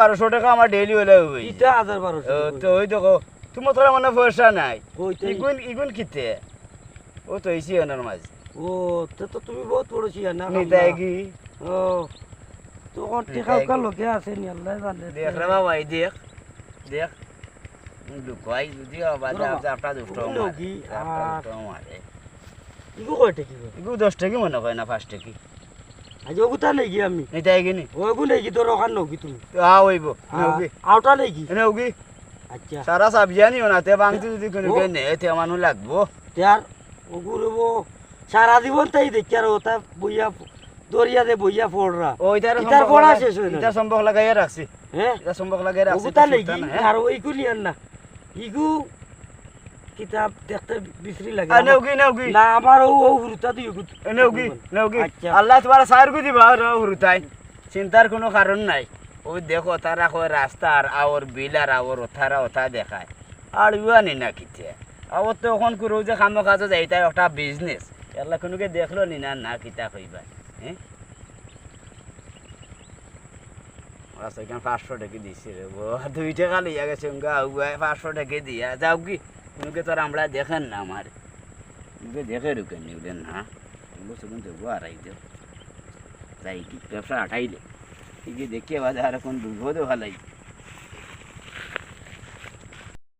বারোশো টাকা আমার ডেইলি হলে তোমার তোরা মনে পয়সা নাই। ইগুন ইগুন কিতে? ও তো ইসি ওনার মাঝে। ও তো তুমি বহুত বড় না নিতাই কি? ও তখন টেকা উকা লোকে আছে নি আল্লাহ জানে দেখ রে বাবা এই দেখ দেখ লুকাই যদি আবার আপনার দুষ্ট ওগুলো মারে, কি? আপনার আর- দুষ্ট মারে। ইগো কয়টা কি ইগু দশ টাকি মনে হয় না পাঁচ টাকি আজ ওগুতা নেই কি আমি নিতাই কি নি ওগু নেই কি তোর ওখান নকি তুমি তো আ হইব নেউগি আউটা নেই কি আচ্ছা সারা সাবজি আনিও না তে বাংতি যদি কোনো কে নে তে মানুষ লাগবো ওগু রব সারা জীবন তাই দেখি আর ওটা বইয়া দরিয়াতে বইয়া পড়রা। ও ইতার পড়া শেষ হই না। ইতার সম্পর্ক লাগাইয়া রাখছি। হ্যাঁ ইতার সম্পর্ক লাগাই রাখছি কি হ্যাঁ। আর ওইগু নিয়ান না। ইগু কিতাব দেখতে বিশ্রী লাগে। আর নেউগি নেউগি না আমার ও ও হুরুতা তুই ওগু নেউগি নেউগি আচ্ছা। আল্লাহ তোমার সার গু দিবা? আর হুরুতাই। চিন্তার কোনো কারণ নাই। ওই দেখো তারা কয় রাস্তার আওর বিল আর আওর ওথারা ওথা দেখায়। আর ইউয়া নি না কিতে? আওর তো ওখান করে যে কাম কাজ যাইতা একটা বিজনেস এলা কোনোকে দেখল নি না না কিতা কইবা। পাঁচশো টাকা দিছি যাও কি কোনোকে তোর আমরা দেখেন না আমার। কোনোকে দেখে ঢুকেন নিউলেন না। এগুলো দেব যাই কি, ব্যবসা আটাইলে ঠিক দেখে বাজার এখন ডুবো তো ভালাই